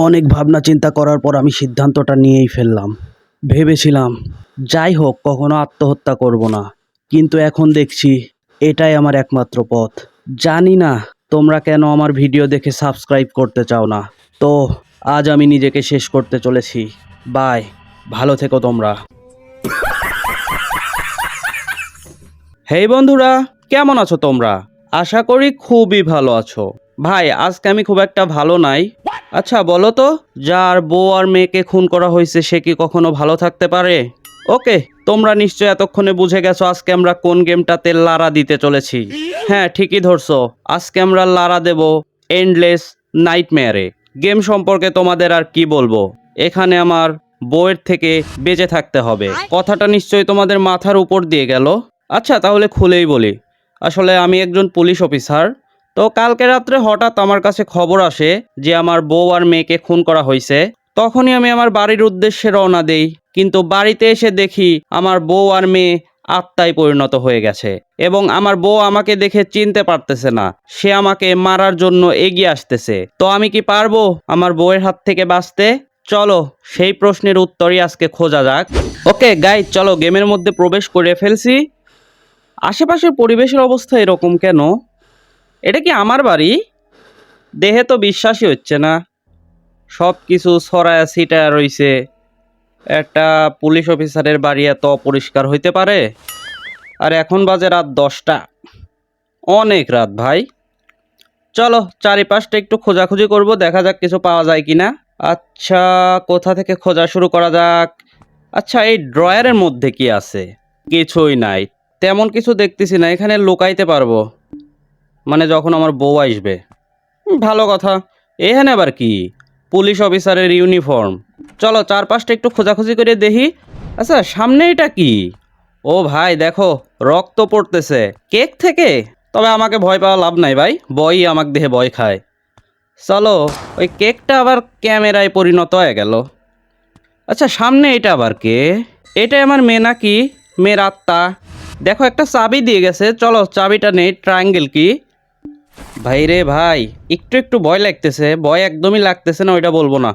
অনেক ভাবনা চিন্তা করার পর আমি সিদ্ধান্তটা নিয়েই ফেললাম। ভেবেছিলাম, যাই হোক, কখনো আত্মহত্যা করব না। কিন্তু এখন দেখছি, এটাই আমার একমাত্র পথ। জানি না, তোমরা কেন আমার ভিডিও দেখে সাবস্ক্রাইব করতে চাও না। তো, আজ আমি নিজেকে শেষ করতে চলেছি। বাই, ভালো থেকো তোমরা। হেই বন্ধুরা, কেমন আছো তোমরা? আশা করি খুবই ভালো আছো। ভাই, আজকে আমি খুব একটা ভালো নাই। আচ্ছা বলো তো, যার বউ আর মেয়েকে খুন করা হয়েছে, সে কি কখনো ভালো থাকতে পারে? ওকে, তোমরা নিশ্চয় এতক্ষণে বুঝে গেছো আজকে আমরা কোন গেমটাতে লারা দিতে চলেছি। হ্যাঁ ঠিকই ধরছো। আজকে আমরা লারা দেব এন্ডলেস নাইটমেয়ারে গেম সম্পর্কে তোমাদের আর কি বলব? এখানে আমার বউয়ের থেকে বেঁচে থাকতে হবে। কথাটা নিশ্চয়ই তোমাদের মাথার উপর দিয়ে গেল। আচ্ছা তাহলে খুলেই বলি। আসলে আমি একজন পুলিশ অফিসার। তো কালকে রাত্রে হঠাৎ আমার কাছে খবর আসে যে আমার বউ আর মেয়েকে খুন করা হয়েছে। তখনই আমি আমার বাড়ির উদ্দেশ্যে রওনা দেই, কিন্তু বাড়িতে এসে দেখি আমার বউ আর মেয়ে আত্মায় পরিণত হয়ে গেছে এবং আমার বউ আমাকে দেখে চিনতে পারতেছে না, সে আমাকে মারার জন্য এগিয়ে আসতেছে। তো আমি কি পারব আমার বউয়ের হাত থেকে বাঁচতে? চলো, সেই প্রশ্নের উত্তরই আজকে খোঁজা যাক। ওকে গাইড চলো গেমের মধ্যে প্রবেশ করে ফেলছি। আশেপাশের পরিবেশের অবস্থা এরকম কেন? এটা কি আমার বাড়ি? দেহে তো বিশ্বাসই হচ্ছে না। সব কিছু ছড়ায় ছিটা রইছে। একটা পুলিশ অফিসারের বাড়ি এত অপরিষ্কার হইতে পারে? আর এখন বাজে রাত দশটা। অনেক রাত ভাই। চলো, চারিপাশটা একটু খোঁজাখুঁজি করব, দেখা যাক কিছু পাওয়া যায় কি না আচ্ছা কোথা থেকে খোঁজা শুরু করা যাক? আচ্ছা এই ড্রয়ারের মধ্যে কি আছে? কিছুই নাই। তেমন কিছু দেখতেছি না, এখানে লুকাইতে পারব। মানে যখন আমার বউ আসবে। ভালো কথা। এখানে আবার কি? পুলিশ অফিসারের ইউনিফর্ম। চলো চারপাশটা একটু খোঁজাখুঁজি করে দেখি। আচ্ছা সামনে এটা কি? ও ভাই, দেখো, রক্ত পড়তেছে। কেক থেকে? তবে আমাকে ভয় পাওয়া লাভ নাই ভাই, বই আমাকে দেহে ভয় খায়। চলো, ওই কেকটা আবার ক্যামেরায় পরিণত হয়ে গেল। আচ্ছা সামনে এটা আবার কে? এটাই আমার মেয়ে নাকি? মেয়ের আত্মা। দেখো, একটা চাবি দিয়ে গেছে। চলো, চাবিটা নেই ট্রায়াঙ্গেল কি? ভাই রে ভাই, একটু একটু ভয় লাগতেছে, ভয় একদমই লাগতেছে না, ওইটা বলব না।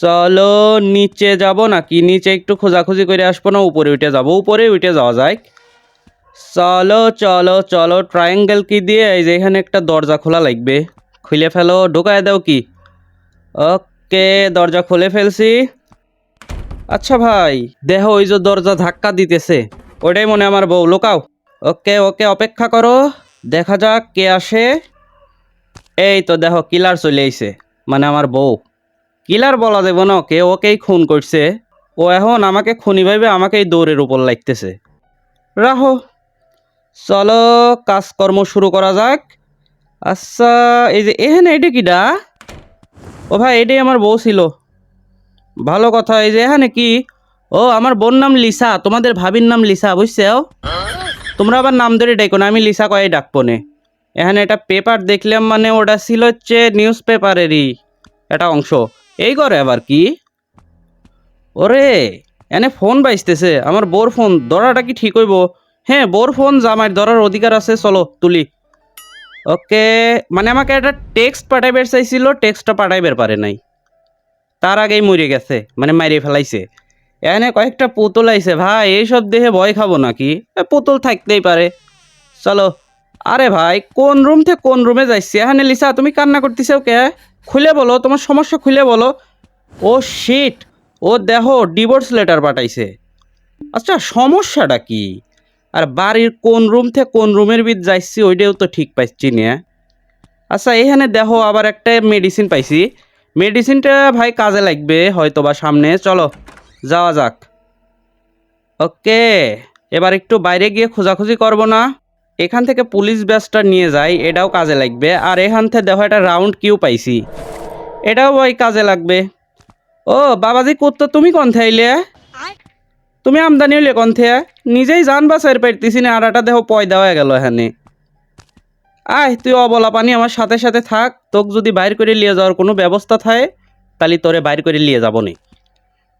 চলো নিচে যাব নাকি? নিচে একটু খোঁজাখুঁজি করে আসব না, উপরে উঠে যাব। উপরে উঠে যাওয়া যায় চলো চলো চলো ট্রায়াঙ্গেল কি দিয়ে এই যে এখানে একটা দরজা খোলা লাগবে। খুলে ফেলো, ঢোকায় দাও কি? ওকে, দরজা খুলে ফেলছি। আচ্ছা ভাই দেহ ওই যে দরজা ধাক্কা দিতেছে। ওইটাই মনে আমার বউ, লোকাও। ওকে ওকে, অপেক্ষা করো। দেখা যাক কে আসে। এই তো দেখো কিলার চলে আইছে মানে আমার বউ। কিলার বলা দেব না ওকে ওকেই খুন করছে। ও এখন আমাকে খুনি ভাইবে, আমাকেই দৌড়ের উপর লাগতেছে। রাহো, চলো কাজকর্ম শুরু করা যাক। আচ্ছা এই যে এখানে এটা কিডা? ও ভাই, এটাই আমার বউ ছিল। ভালো কথা, এই যে এখানে কি? ও, আমার বোন নাম লিসা, তোমাদের ভাবির নাম লিসা, বুঝছ? তোমরা আবার নাম ধরে ডেকো না, আমি লিসা কয়ে ডাকবো নে। এখানে এটা পেপার দেখলাম মানে ওটা ছিল হচ্ছে নিউজ পেপারেরই একটা অংশ। এই করে আবার কি? ওরে, এনে ফোন বাইসতেছে আমার বোর ফোন ধরাটা কি ঠিক হইব? হ্যাঁ বোর ফোন জামাই ধরার অধিকার আছে, চলো তুলি। ওকে মানে আমাকে একটা টেক্সট পাঠাইবার চাইছিল টেক্সটটা পাঠাইবার পারে নাই। তার আগেই মরে গেছে মানে মারিয়ে ফেলাইছে। এখানে কয়েকটা পুতুল আইছে, ভাই, এইসব দেখে ভয় খাব নাকি? পুতুল থাকতেই পারে। চলো। আরে ভাই, কোন রুম থেকে কোন রুমে যাইছি? এখানে লিসা, তুমি কান্না করতেছো কে? খুলে বলো, তোমার সমস্যা খুলে বলো। ও শিট ও দেখো ডিভোর্স লেটার পাঠাইছে। আচ্ছা সমস্যাটা কি? আর বাড়ির কোন রুম থেকে কোন রুমের ভিত যাইছি, ওইটাও তো ঠিক পাইছি না আচ্ছা এখানে দেখো, আবার একটা মেডিসিন পাইছি। মেডিসিনটা ভাই কাজে লাগবে হয়তো বা সামনে। চলো। যাওয়া যাক। ওকে, এবার একটু বাইরে গিয়ে খোঁজাখুঁজি করব না। এখান থেকে পুলিশ ব্যাসটা নিয়ে যাই, এটাও কাজে লাগবে। আর এখান থেকে দেখো, একটা রাউন্ড কিউ পাইছি। এটাও ভাই কাজে লাগবে। ও, বাবাজি কুত্তো, তুমি কোন থাইলে তুমি আমদানি হইলে কোন থেকে নিজেই জান বা সাইর পাইতেছি না, আর একটা দেহ পয়দা হয়ে গেল এখানে। আয়, তুই অবলা পানি আমার সাথে সাথে থাক। তোকে যদি বাইর করে নিয়ে যাওয়ার কোনো ব্যবস্থা থাকে, তাহলে তোরে বাইর করে নিয়ে যাব নি।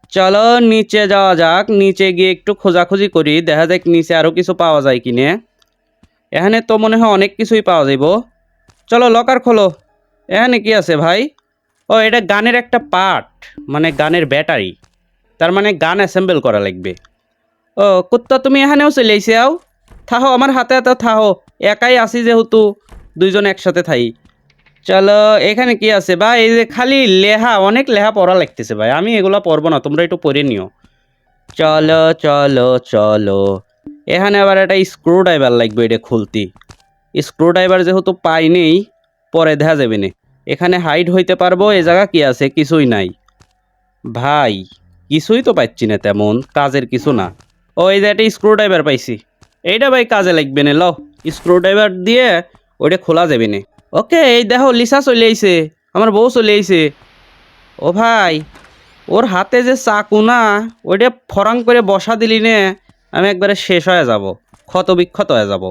চলো নিচে যাওয়া যাক। নিচে গিয়ে একটু খোঁজাখুঁজি করি। দেখা যাক নিচে আরও কিছু পাওয়া যায় কিনে। এখানে তো মনে হয় অনেক কিছুই পাওয়া যাইব। চলো লকার খোলো। এখানে কি আছে ভাই? ও, এটা গানের একটা পার্ট মানে গানের ব্যাটারি। তার মানে গান অ্যাসেম্বল করা লাগবে। ও, কুত্তা, তুমি এখানেও চলে আও। থাহো, আমার হাতে হাতে থাহো। একাই আসি যেহেতু, দুইজন একসাথে থাই। চলো, এখানে কি আছে? ভাই, এই যে খালি লেহা, অনেক লেহা পড়া লাগতেছে ভাই। আমি এগুলো পড়ব না, তোমরা একটু পড়ে নিও। চলো চলো চলো। এখানে আবার একটা স্ক্রু ড্রাইভার লাগবে এটা খুলতি। স্ক্রু ড্রাইভার যেহেতু পাই নেই, পরে দেখা যাবে না। এখানে হাইট হইতে পারব এ জায়গা কি আছে? কিছুই নাই। ভাই, কিছুই তো পাচ্ছি না তেমন, কাজের কিছু না। ও, এই যে একটা স্ক্রু ড্রাইভার পাইছি। এইটা ভাই কাজে লাগবে না ল স্ক্রু ড্রাইভার দিয়ে ওইটা খোলা যাবে না। ওকে, এই দেখো, লিসা চলে আইছে। আমার বউ চলে আইছে। ও ভাই, ওর হাতে যে চাকু না, ওইটা ফরাং করে বসা দিলি নে, আমি একবারে শেষ হয়ে যাব ক্ষত বিক্ষত হয়ে যাব।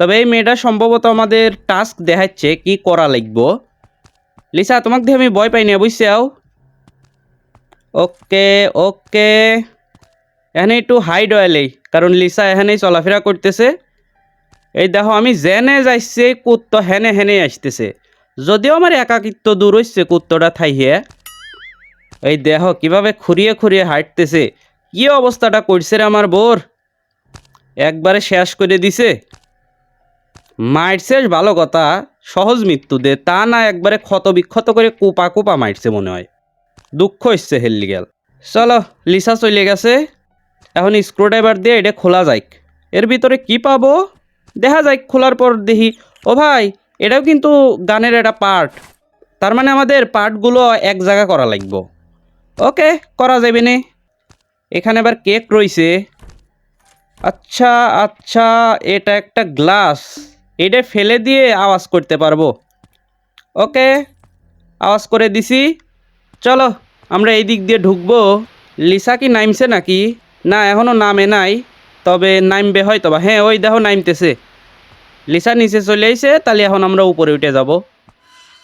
তবে এই মেয়েটা সম্ভবত আমাদের টাস্ক দেখাচ্ছে, কি করা লাগবো। লিসা, তোমাকে দিয়ে আমি ভয় পাই না বুঝছাও ওকে ওকে। এখানে একটু হাইড হইলেই কারণ লিসা এখানেই চলাফেরা করতেছে। এই দেখো, আমি জেনে যাইছে, কুত্ত হেনে হেনে আসতেছে। যদিও আমার একাকিত্ব দূর হচ্ছে কুত্তটা থাইয়ে এই দেহ কীভাবে খুঁড়িয়ে খুঁড়িয়ে হাঁটতেছে। কি অবস্থাটা করছে রে আমার বোর? একবারে শেষ করে দিছে। মারছে ভালো কথা, সহজ মৃত্যু দে। তা না, একবারে ক্ষত বিক্ষত করে কোপা কোপা মারছে মনে হয়। দুঃখ হচ্ছে হেললি গেল চলো, লিসা চলে গেছে। এখন স্ক্রু ড্রাইভার দিয়ে এটা খোলা যাইক। এর ভিতরে কি পাবো? দেখা যায় খোলার পর দেখি, ও ভাই, এটাও কিন্তু গানের একটা পার্ট তার মানে আমাদের পার্টগুলো এক জায়গা করা লাগবে। ওকে, করা যাবে নে। এখানে আবার কেক রয়েছে। আচ্ছা আচ্ছা এটা একটা গ্লাস এটা ফেলে দিয়ে আওয়াজ করতে পারব। ওকে, আওয়াজ করে দিছি। চলো, আমরা এই দিক দিয়ে ঢুকবো। লিসা কি নামছে নাকি? না এখনও নামে নাই। তবে নামবে হয়তো বা হ্যাঁ ওই দেখো নামতেছে। লিসা নিচে চলে আইছে, তাহলে এখন আমরা উপরে উঠে যাব।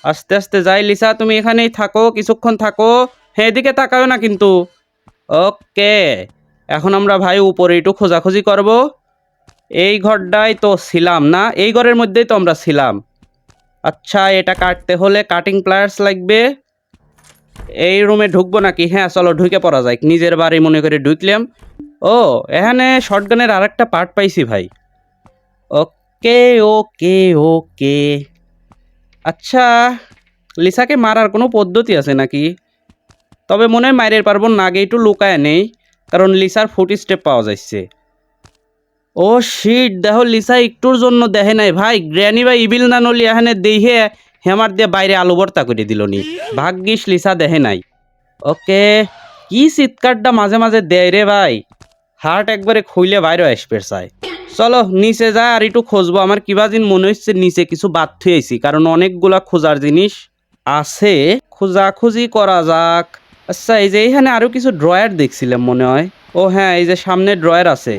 আস্তে আস্তে যাই লিসা, তুমি এখানেই থাকো, কিছুক্ষণ থাকো। হ্যাঁ এদিকে তাকাও না কিন্তু। ওকে, এখন আমরা ভাই উপরে একটু খোঁজাখুঁজি করব। এই ঘরটাই তো ছিলাম না, এই ঘরের মধ্যেই তো আমরা ছিলাম। আচ্ছা এটা কাটতে হলে কাটিং প্লায়ার্স লাগবে। এই রুমে ঢুকবো নাকি? হ্যাঁ চলো, ঢুকে পড়া যায় নিজের বাড়ি মনে করে ঢুকলাম। ও, এখানে শর্টগানের আর একটা পার্ট পাইছি ভাই। ওকে ওকে ওকে। আচ্ছা লিসাকে মারার কোনো পদ্ধতি আছে নাকি? তবে মনে হয় মাইরের পারব না আগে একটু লুকায় নেই, কারণ লিসার ফুট স্টেপ পাওয়া যাচ্ছে। ও শিট দেখো লিসা একটুর জন্য দেখে নাই। ভাই, গ্র্যানি বা ইবিল না নলি এখানে দেখে হেমার দিয়ে বাইরে আলু ভর্তা করে দিল নি। ভাগ্যিস লিসা দেখে নাই। ওকে, কি চিৎকারটা মাঝে মাঝে দেয় রে ভাই? হার্ট একবারে খুইলে বাইরে আসবে চাই চলো, নিচে যা আর একটু খুঁজবো। আমার কিবা দিন মনে হচ্ছে নিচে কিছু বাদ থুয়েছি কারণ অনেকগুলা খোঁজার জিনিস আছে। খোঁজাখুঁজি করা যাক। আচ্ছা এই যে এইখানে আরও কিছু ড্রয়ার দেখছিলাম মনে হয়। ও হ্যাঁ এই যে সামনে ড্রয়ার আছে।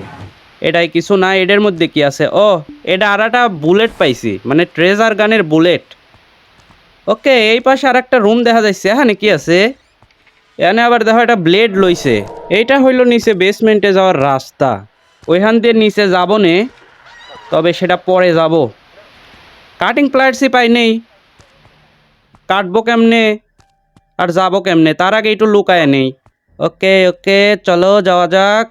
এটাই কিছু না, এটার মধ্যে কি আছে? ও, এটা আর একটা বুলেট পাইছি মানে ট্রেজার গানের বুলেট। ওকে, এই পাশে আর একটা রুম দেখা যাচ্ছে এখানে কি আছে? এখানে আবার দেখো একটা ব্লেড লইছে। এইটা হইল নিচে বেসমেন্টে যাওয়ার রাস্তা। ওইখান দিয়ে নিচে যাব নে, তবে সেটা পরে যাব। কাটিং প্লায়ার্সই পাই নেই। কাটবো কেমনে? আর যাব কেমনে? তার আগে একটু লুকায় নেই। ওকে ওকে চলো, যাওয়া যাক।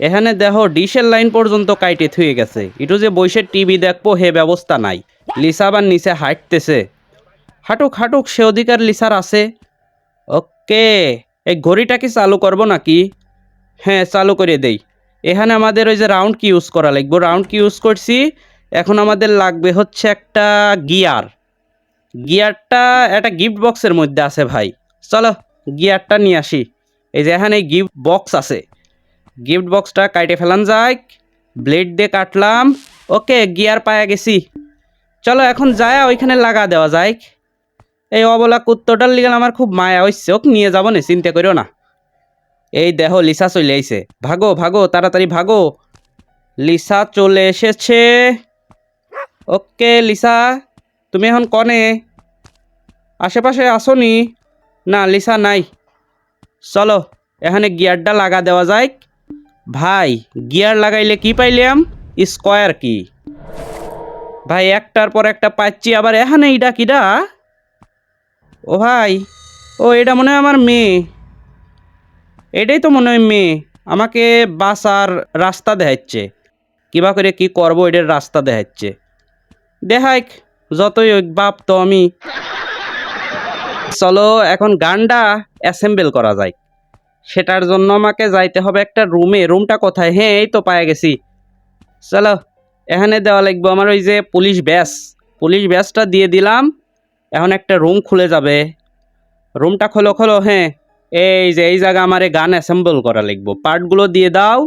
এখানে দেখো, ডিশের লাইন পর্যন্ত কাইটে থুয়ে গেছে। একটু যে বৈশের টিভি দেখব, হে ব্যবস্থা নাই। লিসা আবার নিচে হাঁটতেছে। হাঁটুক হাঁটুক, সে অধিকার লিসার আছে। ওকে এই ঘড়িটা কি চালু করব নাকি? হ্যাঁ চালু করে দেই। এখানে আমাদের ওই যে রাউন্ড কি ইউজ করা লাগবে। রাউন্ড কি ইউজ করছি। এখন আমাদের লাগবে হচ্ছে একটা গিয়ার গিয়ারটা একটা গিফট বক্সের মধ্যে আছে ভাই। চলো গিয়ারটা নিয়ে আসি। এই যে এখানে গিফট বক্স আছে। গিফট বক্সটা কাটে ফেলান যায় ব্লেড দিয়ে কাটলাম। ওকে গিয়ার পায়া গেছি। চলো, এখন যায় ওইখানে লাগা দেওয়া যায় এই অবলা কুত্তটার লিগে আমার খুব মায়া হচ্ছে ওকে নিয়ে যাব না, চিন্তা করিও না। এই দেহ লিসা চলে আইছে। ভাগো ভাগো, তাড়াতাড়ি ভাগো। লিসা চলে এসেছে। ওকে, লিসা, তুমি এখন কনে? আশেপাশে আসনি? না, লিসা নাই। চলো, এখানে গিয়ারটা লাগা দেওয়া যায় ভাই, গিয়ার লাগাইলে কি পাইলাম? স্কোয়ার কি? ভাই, একটার পর একটা পাচ্ছি, আবার এখানে ইডা কিডা? ও ভাই, ও, এটা মনে হয় আমার মেয়ে। এটাই তো মনে হয় মেয়ে। আমাকে বাসার রাস্তা দেখাচ্ছে। কিবা করে কি করব, এটার রাস্তা দেখাচ্ছে। দেখাইক যতই বাপ তো আমি। চলো, এখন গানটা অ্যাসেম্বল করা যায় সেটার জন্য আমাকে যাইতে হবে একটা রুমে। রুমটা কোথায়? হ্যাঁ এই তো পায়ে গেছি। চলো, এখানে দেওয়া লাগবে আমার ওই যে পুলিশ ব্যাস। পুলিশ ব্যাসটা দিয়ে দিলাম। এখন একটা রুম খুলে যাবে। রুমটা খোলো খোলো হ্যাঁ। এই যে, এই জায়গা আমার গান অ্যাসেম্বল করা লাগবো পার্টগুলো দিয়ে দাও।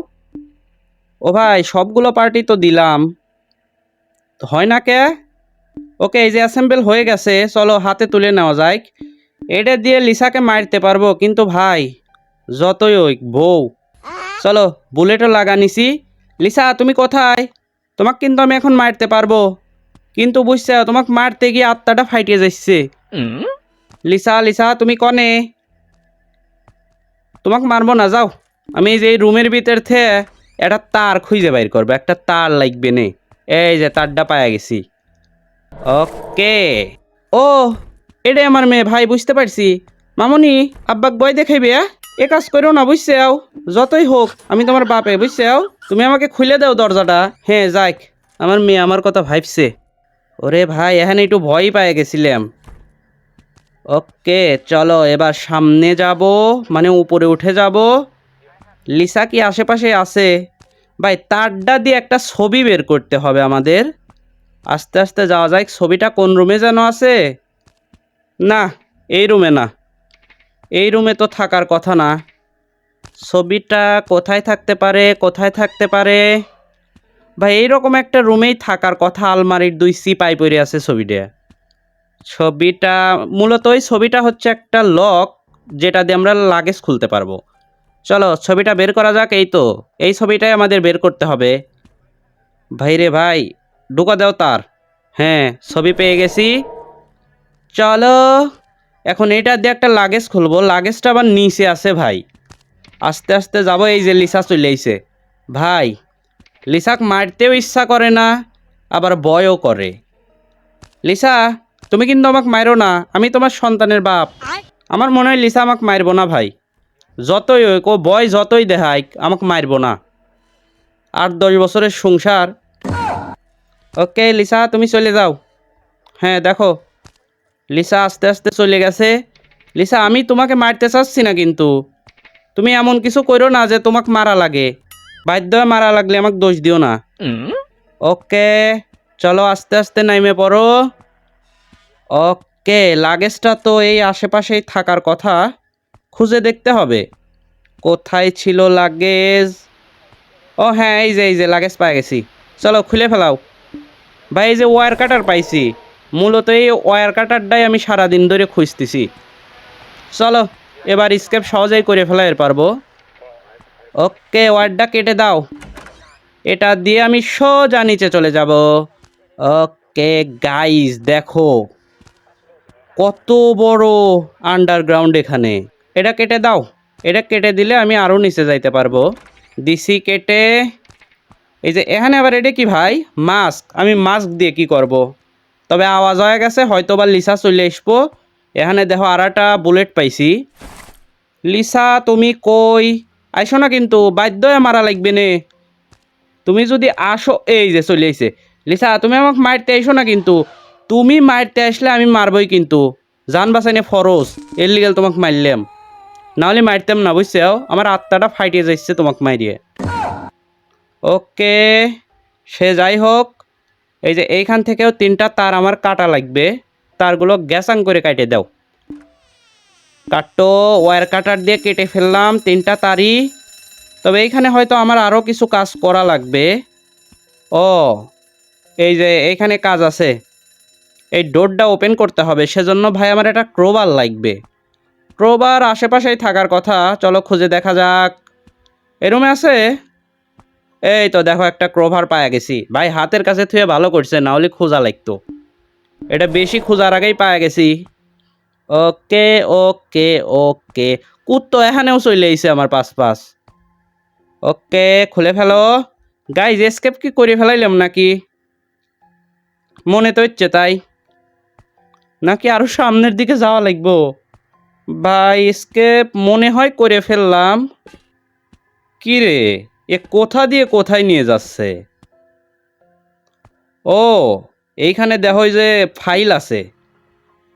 ও ভাই, সবগুলো পার্টি তো দিলাম। হয় না কে? ওকে, এই যে অ্যাসেম্বল হয়ে গেছে। চলো, হাতে তুলে নেওয়া যায় এটা দিয়ে লিসাকে মারতে পারব, কিন্তু ভাই, যতই ওই বউ। চলো বুলেটও লাগা নিছি। লিসা, তুমি কোথায়? তোমাকে কিন্তু আমি এখন মারতে পারব। কিন্তু বুঝছ তোমাকে মারতে গিয়ে আত্মাটা ফাইটে যাচ্ছে লিসা লিসা তুমি কনে? তোমাকে মারবো না যাও। আমি যে রুমের ভিতর থেকে একটা তার খুঁজে বাইর করব একটা তার লাগবে নে। এই যে তারটা পায়া গেছি। ওকে। ও এটাই আমার মেয়ে ভাই বুঝতে পারছি। মামনি আব্বাক বই দেখাইবে আ? এ কাজ করো না বুঝছে? আও যতই হোক আমি তোমার বাপে বুঝছে? আও তুমি আমাকে খুলে দাও দরজাটা। হ্যাঁ যাক আমার মেয়ে আমার কথা ভাবছে। ওরে ভাই, এখানে একটু ভয় পায়ে গেছিলাম। ওকে, চলো, এবার সামনে যাব মানে উপরে উঠে যাব। লিসা কি আশেপাশে আছে? ভাই তারটা দিয়ে একটা ছবি বের করতে হবে আমাদের। আস্তে আস্তে যাওয়া যায় ছবিটা কোন রুমে যেন আছে? না, এই রুমে না। এই রুমে তো থাকার কথা না। ছবিটা কোথায় থাকতে পারে, কোথায় থাকতে পারে? ভাই, এইরকম একটা রুমেই থাকার কথা আলমারির দুই সিপাই পড়ে আছে ছবিটা। ছবিটা মূলত ওই ছবিটা হচ্ছে একটা লক যেটা দিয়ে আমরা লাগেজ খুলতে পারব। চলো, ছবিটা বের করা যাক এই তো। এই ছবিটাই আমাদের বের করতে হবে। ভাই রে ভাই, ঢুকা দাও তার। হ্যাঁ ছবি পেয়ে গেছি। চলো, এখন এটা দিয়ে একটা লাগেজ খুলবো। লাগেজটা আবার নিচে আছে ভাই। আস্তে আস্তে যাব, এই যে লিসা চলে আইছে। ভাই লিসাক মারতেও ইচ্ছা করে না আবার বয়ও করে। লিসা তুমি কিন্তু আমাকে মারো না আমি তোমার সন্তানের বাপ। আমার মনে হয় লিসা আমাকে মারব না ভাই। যতই ও বয় যতই দেখায় আমাকে মারব না। আট দশ বছরের সংসার। ওকে লিসা তুমি চলে যাও। হ্যাঁ দেখো। লিসা আস্তে আস্তে চলে গেছে। লিসা আমি তোমাকে মারতে চাচ্ছি না কিন্তু। তুমি এমন কিছু করো না যে তোমাকে মারা লাগে। বাধ্য মারা লাগলে আমাকে দোষ দিও না। ওকে চলো আস্তে আস্তে নাইমে পড়ো। ওকে লাগেজটা তো এই আশেপাশেই থাকার কথা। খুঁজে দেখতে হবে। কোথায় ছিল লাগেজ? ও হ্যাঁ এই যে এই যে লাগেজ পাই গেছি। চলো খুলে ফেলাও। ভাই এই যে ওয়ার কাটার পাইছি। মূলত এই ওয়ার কাটারটাই আমি সারাদিন ধরে খুঁজতেছি। চলো এবার স্কেপ সহজেই করে ফেলাইতে পারব। ওকে, ওয়ার্ডটা কেটে দাও। এটা দিয়ে আমি সোজা নিচে চলে যাব। ওকে গাইজ দেখো। কত বড় আন্ডারগ্রাউন্ড এখানে। এটা কেটে দাও। এটা কেটে দিলে আমি আরও নিচে যাইতে পারব। দিসি কেটে এই যে এখানে আবার এটা কি ভাই? মাস্ক আমি মাস্ক দিয়ে কি করব। তবে আওয়াজ হয়ে গেছে হয়তো বা লিসা চলে আসব। এখানে দেখো আর একটা বুলেট পাইছি। লিসা, তুমি কই? আইসো না কিন্তু বাধ্য হয়ে মারা লাগবে নে। তুমি যদি আসো, এই যে চলে আইছে। লিসা, তুমি আমাকে মারতে আইসো না কিন্তু। তুমি মারতে আসলে আমি মারবই কিন্তু। জান বাঁচাইনে ফরজ, এর লিগেল তোমাকে মারলাম। নাহলে মারতাম না, বুঝছ? আমার আত্মাটা ফাইটে যাচ্ছে তোমাকে মারিয়ে। ওকে, সে যাই হোক, এই যে এইখান থেকেও তিনটা তার আমার কাটা লাগবে। তারগুলো গ্যাসাং করে কাটে দাও। কাটো ওয়্যার কাটার দিয়ে কেটে ফেললাম, তিনটা তারই তবে এইখানে হয়তো আমার আরও কিছু কাজ করা লাগবে। ও, এই যে এইখানে কাজ আছে। এই ডোরটা ওপেন করতে হবে, সেজন্য ভাই আমার একটা ক্রোবার লাগবে। ক্রোবার আশেপাশেই থাকার কথা, চলো খুঁজে দেখা যাক। এ রুমে আছে? এই তো দেখো একটা ক্রোভার পায়া গেছি। ভাই, হাতের কাছে থুয়ে ভালো করছে, না হলে খোঁজা লাগতো। এটা বেশি খোঁজার আগেই পায়া গেছি। ওকে ওকে ওকে। কুত্তো এখানেও চলে আইছে আমার পাশ পাশ ওকে, খুলে ফেলো। গাইজ এসকেপ কি করে ফেলাইলাম নাকি? মনে তো হচ্ছে তাই। নাকি আরও সামনের দিকে যাওয়া লাগবো? বা স্কেপ মনে হয় করে ফেললাম। কি রে? এ কোথা দিয়ে কোথায় নিয়ে যাচ্ছে? ও, এইখানে দেখো যে ফাইল আছে।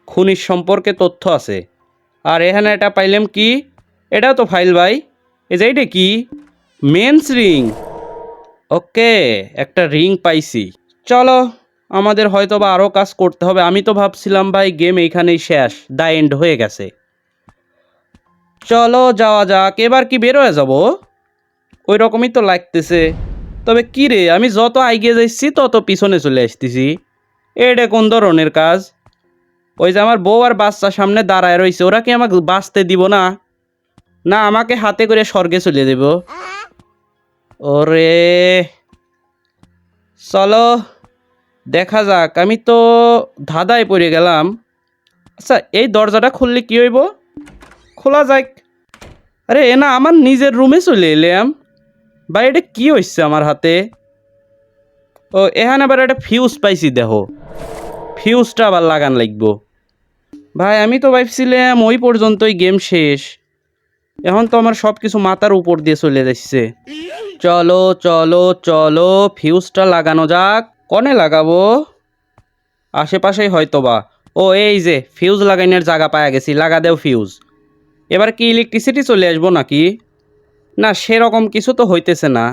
খুনির সম্পর্কে তথ্য আছে। আর এখানে এটা পাইলাম কি? এটাও তো ফাইল ভাই। এই যে এটা কি? Men's ring. ওকে, একটা রিং পাইছি। চলো, আমাদের হয়তো বা আরও কাজ করতে হবে। আমি তো ভাবছিলাম ভাই, গেম এইখানেই শেষ। দা এন্ড হয়ে গেছে। চলো, যাওয়া যাক। এবার কি বের হয়ে যাব? ওই রকমই তো লাগতেছে। তবে কি রে, আমি যত এগিয়ে যাচ্ছি তত পিছনে চলে আসতেছি। এটা কোন ধরনের কাজ? ওই যে আমার বউ আর বাচ্চা সামনে দাঁড়ায় রয়েছে, ওরা কি আমাকে বাঁচতে দিব না? না, আমাকে হাতে করে স্বর্গে চলে দেব। ওরে, চলো, দেখা যাক। আমি তো ধাঁধায় পড়ে গেলাম। আচ্ছা এই দরজাটা খুললে কি হইব? খোলা যাক। আরে, এ না, আমার নিজের রুমে চলে এলাম। ভাই, এটা কি হচ্ছে আমার হাতে? ও, এখানে আবার একটা ফিউজ পাইছি দেহ ফিউজটা আবার লাগান লাগবো। ভাই, আমি তো ভাবছিলাম ওই পর্যন্তই গেম শেষ। এখন তো আমার সব কিছু মাথার উপর দিয়ে চলে যাচ্ছে। চলো চলো চলো ফিউজটা লাগানো যাক। কনে লাগাবো? আশেপাশেই হয়তো বা ও, এই যে ফিউজ লাগাইনের জায়গা পাওয়া গেছি, লাগা দেও ফিউজ এবার কি ইলেকট্রিসিটি চলে আসব নাকি? না, সেরকম কিছু তো হইতেছে না।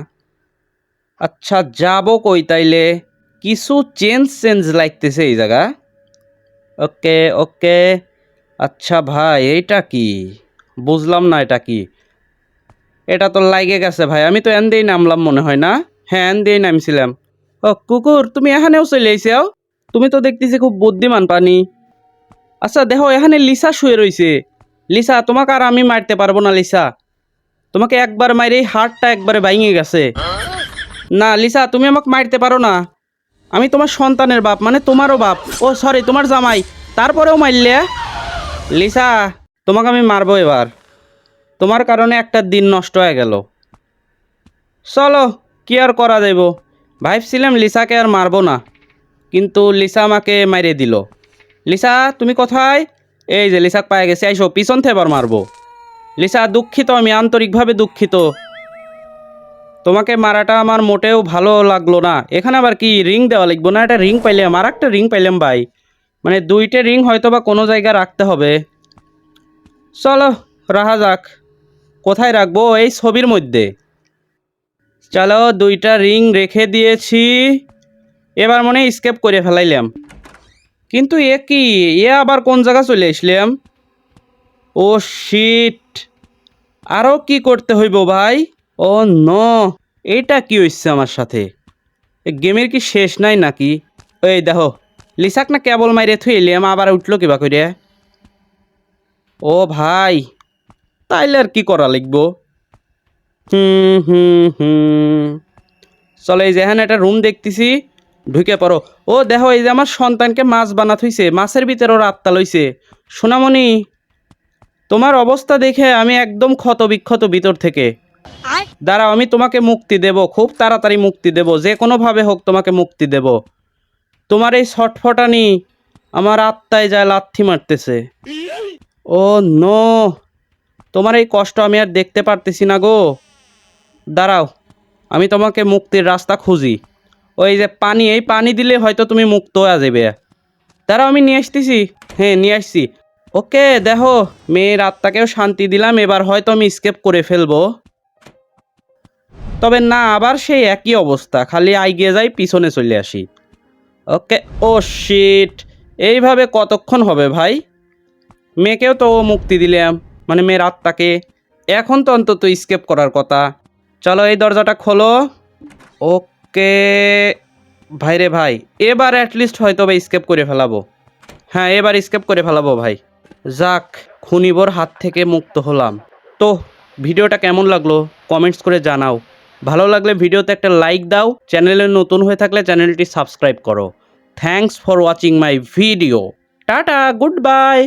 আচ্ছা যাব কই তাইলে? কিছু চেঞ্জ চেঞ্জ লাগতেছে এই জায়গা। ওকে ওকে। আচ্ছা ভাই, এইটা কি? বুঝলাম না এটা কি। এটা তো লাগে গেছে ভাই, আমি তো এন দিয়েই নামলাম মনে হয় না? হ্যাঁ এন দিয়েই নামছিলাম। ও, কুকুর, তুমি এখানেও চলে আইসাও? তুমি তো দেখতেছি খুব বুদ্ধিমান পানি। আচ্ছা দেখো, এখানে লিসা শুয়ে রইছে। লিসা, তোমাকে আর আমি মারতে পারব না, লিসা। তোমাকে একবার মাইরে হাড়টা একবারে ভাঙে গেছে। না, লিসা, তুমি আমাকে মারতে পারো না। আমি তোমার সন্তানের বাপ মানে তোমারও বাপ। ও সরি তোমার জামাই। তারপরেও মারলে লিসা, তোমাকে আমি মারবো এবার। তোমার কারণে একটা দিন নষ্ট হয়ে গেল। চলো, কি আর করা যাইব? ভাবছিলাম লিসাকে আর মারবো না। কিন্তু লিসা আমাকে মাইরে দিল। লিসা, তুমি কোথায়? এই যে, লিসাক পায়ে গেছে। আইসো, পিছন থেকে এবার মারবো। লিসা, দুঃখিত, আমি আন্তরিকভাবে দুঃখিত। তোমাকে মারাটা আমার মোটেও ভালো লাগল না। এখানে আবার কি রিং দেওয়া লাগবো না? একটা রিং পাইলাম, আর একটা রিং পাইলাম ভাই। মানে দুইটা রিং হয়তো বা কোনো জায়গায় রাখতে হবে। চলো, রাখা যাক। কোথায় রাখব? এই ছবির মধ্যে। চলো, দুইটা রিং রেখে দিয়েছি। এবার মনে স্কেপ করে ফেলাইলাম। কিন্তু এ কি? এ আবার কোন জায়গা চলে আসলাম? ও শিট আরও কি করতে হইব ভাই? ও ন, এটা কি হচ্ছে আমার সাথে? গেমের কি শেষ নাই নাকি? এই দেখো, লিসাক না কেবল মাইরে থুই এলিয়াম আবার উঠল কিবা করে ও ভাই, তাইলে আর কি করা লাগবো হুম হুম হুম। চলে এই যে এখানে একটা রুম দেখতেছি, ঢুকে পড়ো। ও দেখো এই যে আমার সন্তানকে মাছ বানা থইছে মাছের ভিতরে ওর আত্মা লইছে। সোনামণি, তোমার অবস্থা দেখে আমি একদম ক্ষত বিক্ষত ভিতর থেকে। দাঁড়াও, আমি তোমাকে মুক্তি দেব, খুব তাড়াতাড়ি মুক্তি দেব, যে কোনোভাবে হোক তোমাকে মুক্তি দেব। তোমার এই ছটফটানি আমার আত্মায় যায় লাথি মারতেছে। ও নো, তোমার এই কষ্ট আমি আর দেখতে পারতেছি না গো। দাঁড়াও, আমি তোমাকে মুক্তির রাস্তা খুঁজি। ওই যে পানি, এই পানি দিলে হয়তো তুমি মুক্ত হয়ে যাবে। দাঁড়াও, আমি নিয়ে আসতেছি। হ্যাঁ নিয়ে আসছি। ওকে, দেখো, মেয়ের আত্মাকেও শান্তি দিলাম, এবার হয়তো আমি স্কেপ করে ফেলব। তবে না, আবার সেই একই অবস্থা। খালি আইগিয়ে যাই, পিছনে চলে আসি। ওকে, ও শিট এইভাবে কতক্ষণ হবে ভাই? মেয়েকেও তো মুক্তি দিলাম। মানে মেয়ের আত্মাকে। এখন তো অন্তত স্কেপ করার কথা। চলো, এই দরজাটা খোলো। ওকে। ভাই রে ভাই, এবার অ্যাটলিস্ট হয়তো বা স্কেপ করে ফেলাবো। হ্যাঁ এবার স্কেপ করে ফেলাবো ভাই। যাক, খুনিবর হাত থেকে মুক্ত হলাম। তো, ভিডিওটা কেমন লাগল? কমেন্টস করে জানাও। ভালো লাগলে ভিডিওতে একটা লাইক দাও। চ্যানেলে নতুন হয়ে থাকলে চ্যানেলটি সাবস্ক্রাইব করো। Thanks for watching my video tata goodbye